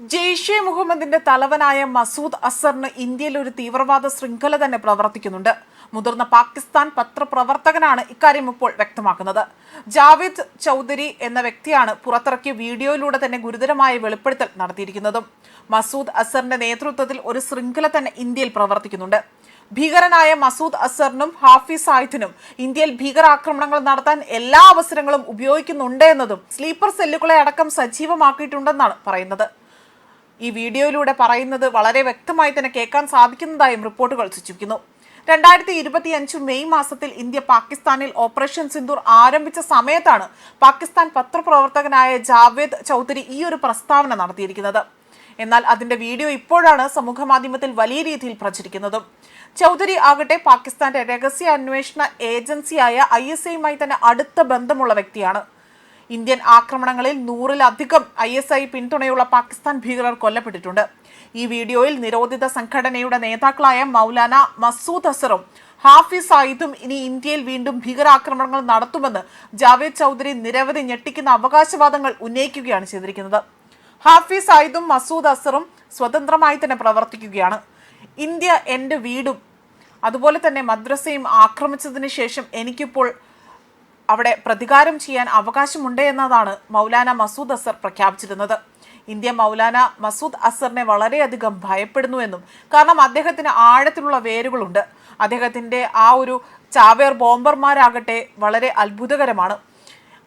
ജെയ്ഷെ മുഹമ്മദിന്റെ തലവനായ മസൂദ് അസറിന് ഇന്ത്യയിൽ ഒരു തീവ്രവാദ ശൃംഖല തന്നെ പ്രവർത്തിക്കുന്നുണ്ട്. മുതിർന്ന പാകിസ്ഥാൻ പത്രപ്രവർത്തകനാണ് ഇക്കാര്യം ഇപ്പോൾ വ്യക്തമാക്കുന്നത്. ജാവേദ് ചൗധരി എന്ന വ്യക്തിയാണ് പുറത്തിറക്കിയ വീഡിയോയിലൂടെ തന്നെ ഗുരുതരമായ വെളിപ്പെടുത്തൽ നടത്തിയിരിക്കുന്നതും. മസൂദ് അസറിന്റെ നേതൃത്വത്തിൽ ഒരു ശൃംഖല തന്നെ ഇന്ത്യയിൽ പ്രവർത്തിക്കുന്നുണ്ട്. ഭീകരനായ മസൂദ് അസറിനും ഹാഫിസ് സായിദിനും ഇന്ത്യയിൽ ഭീകരാക്രമണങ്ങൾ നടത്താൻ എല്ലാ അവസരങ്ങളും ഉപയോഗിക്കുന്നുണ്ട് എന്നതും സ്ലീപ്പർ സെല്ലുകളെ അടക്കം സജീവമാക്കിയിട്ടുണ്ടെന്നാണ് പറയുന്നത്. ഈ വീഡിയോയിലൂടെ പറയുന്നത് വളരെ വ്യക്തമായി തന്നെ കേൾക്കാൻ സാധിക്കുന്നതായും റിപ്പോർട്ടുകൾ സൂചിപ്പിക്കുന്നു. രണ്ടായിരത്തി ഇരുപത്തി അഞ്ച് മെയ് മാസത്തിൽ ഇന്ത്യ പാകിസ്ഥാനിൽ ഓപ്പറേഷൻ സിന്ദൂർ ആരംഭിച്ച സമയത്താണ് പാകിസ്ഥാൻ പത്രപ്രവർത്തകനായ ജാവേദ് ചൗധരി ഈ ഒരു പ്രസ്താവന നടത്തിയിരിക്കുന്നത്. എന്നാൽ അതിന്റെ വീഡിയോ ഇപ്പോഴാണ് സമൂഹ മാധ്യമത്തിൽ വലിയ രീതിയിൽ പ്രചരിക്കുന്നതും. ചൗധരി ആകട്ടെ പാകിസ്ഥാന്റെ രഹസ്യ അന്വേഷണ ഏജൻസിയായ ഐ എസ് ഐയുമായി തന്നെ അടുത്ത ബന്ധമുള്ള വ്യക്തിയാണ്. ഇന്ത്യൻ ആക്രമണങ്ങളിൽ നൂറിലധികം ഐ എസ് ഐ പിന്തുണയുള്ള പാകിസ്ഥാൻ ഭീകരർ കൊല്ലപ്പെട്ടിട്ടുണ്ട്. ഈ വീഡിയോയിൽ നിരോധിത സംഘടനയുടെ നേതാക്കളായ മൗലാന മസൂദ് അസറും ഹാഫിസ് സായിദും ഇനി ഇന്ത്യയിൽ വീണ്ടും ഭീകരാക്രമണങ്ങൾ നടത്തുമെന്ന് ജാവേദ് ചൗധരി നിരവധി ഞെട്ടിക്കുന്ന അവകാശവാദങ്ങൾ ഉന്നയിക്കുകയാണ് ചെയ്തിരിക്കുന്നത്. ഹാഫിസ് സായിദും മസൂദ് അസറും സ്വതന്ത്രമായി തന്നെ പ്രവർത്തിക്കുകയാണ്. ഇന്ത്യ എന്റെ വീടും അതുപോലെ തന്നെ മദ്രസയും ആക്രമിച്ചതിന് ശേഷം എനിക്കിപ്പോൾ അവിടെ പ്രതികാരം ചെയ്യാൻ അവകാശമുണ്ട് എന്നതാണ് മൗലാന മസൂദ് അസർ പ്രഖ്യാപിച്ചിരുന്നത്. ഇന്ത്യ മൗലാന മസൂദ് അസറിനെ വളരെയധികം ഭയപ്പെടുന്നുവെന്നും കാരണം അദ്ദേഹത്തിന് ആഴത്തിലുള്ള വേരുകളുണ്ട്. അദ്ദേഹത്തിന്റെ ആ ഒരു ചാവേർ ബോംബർമാരാകട്ടെ വളരെ അത്ഭുതകരമാണ്.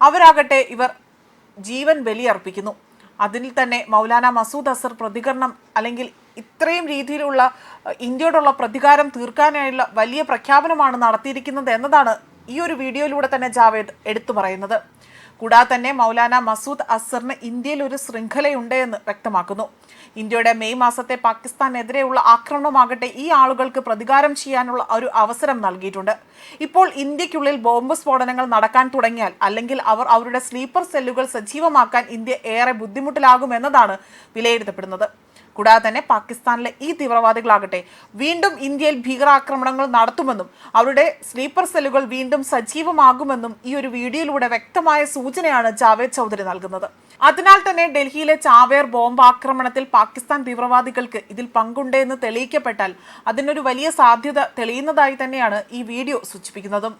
അവരാകട്ടെ ഇവർ ജീവൻ ബലിയർപ്പിക്കുന്നു. അതിൽ തന്നെ മൗലാന മസൂദ് അസർ പ്രതികരണം അല്ലെങ്കിൽ ഇത്രയും രീതിയിലുള്ള ഇന്ത്യയോടുള്ള പ്രതികാരം തീർക്കാനായുള്ള വലിയ പ്രഖ്യാപനമാണ് നടത്തിയിരിക്കുന്നത് എന്നതാണ് ഈ ഒരു വീഡിയോയിലൂടെ തന്നെ ജാവേദ് എടുത്തു പറയുന്നത്. കൂടാതെ തന്നെ മൗലാന മസൂദ് അസറിന് ഇന്ത്യയിൽ ഒരു ശൃംഖലയുണ്ട് എന്ന് വ്യക്തമാക്കുന്നു. ഇന്ത്യയുടെ മെയ് മാസത്തെ പാകിസ്ഥാനെതിരെയുള്ള ആക്രമണമാകട്ടെ ഈ ആളുകൾക്ക് പ്രതികാരം ചെയ്യാനുള്ള ഒരു അവസരം നൽകിയിട്ടുണ്ട്. ഇപ്പോൾ ഇന്ത്യക്കുള്ളിൽ ബോംബ് സ്ഫോടനങ്ങൾ നടക്കാൻ തുടങ്ങിയാൽ അല്ലെങ്കിൽ അവർ അവരുടെ സ്ലീപ്പർ സെല്ലുകൾ സജീവമാക്കാൻ ഇന്ത്യ ഏറെ ബുദ്ധിമുട്ടിലാകുമെന്നതാണ് വിലയിരുത്തപ്പെടുന്നത്. കൂടാതെ തന്നെ പാകിസ്ഥാനിലെ ഈ തീവ്രവാദികളാകട്ടെ വീണ്ടും ഇന്ത്യയിൽ ഭീകരാക്രമണങ്ങൾ നടത്തുമെന്നും അവരുടെ സ്ലീപ്പർ സെല്ലുകൾ വീണ്ടും സജീവമാകുമെന്നും ഈ ഒരു വീഡിയോയിലൂടെ വ്യക്തമായ സൂചനയാണ് ജാവേദ് ചൗധരി നൽകുന്നത്. അതിനാൽ തന്നെ ഡൽഹിയിലെ ചാവേർ ബോംബ് ആക്രമണത്തിൽ പാകിസ്ഥാൻ തീവ്രവാദികൾക്ക് ഇതിൽ പങ്കുണ്ടെന്ന് തെളിയിക്കപ്പെട്ടാൽ അതിനൊരു വലിയ സാധ്യത തെളിയുന്നതായി തന്നെയാണ് ഈ വീഡിയോ സൂചിപ്പിക്കുന്നതും.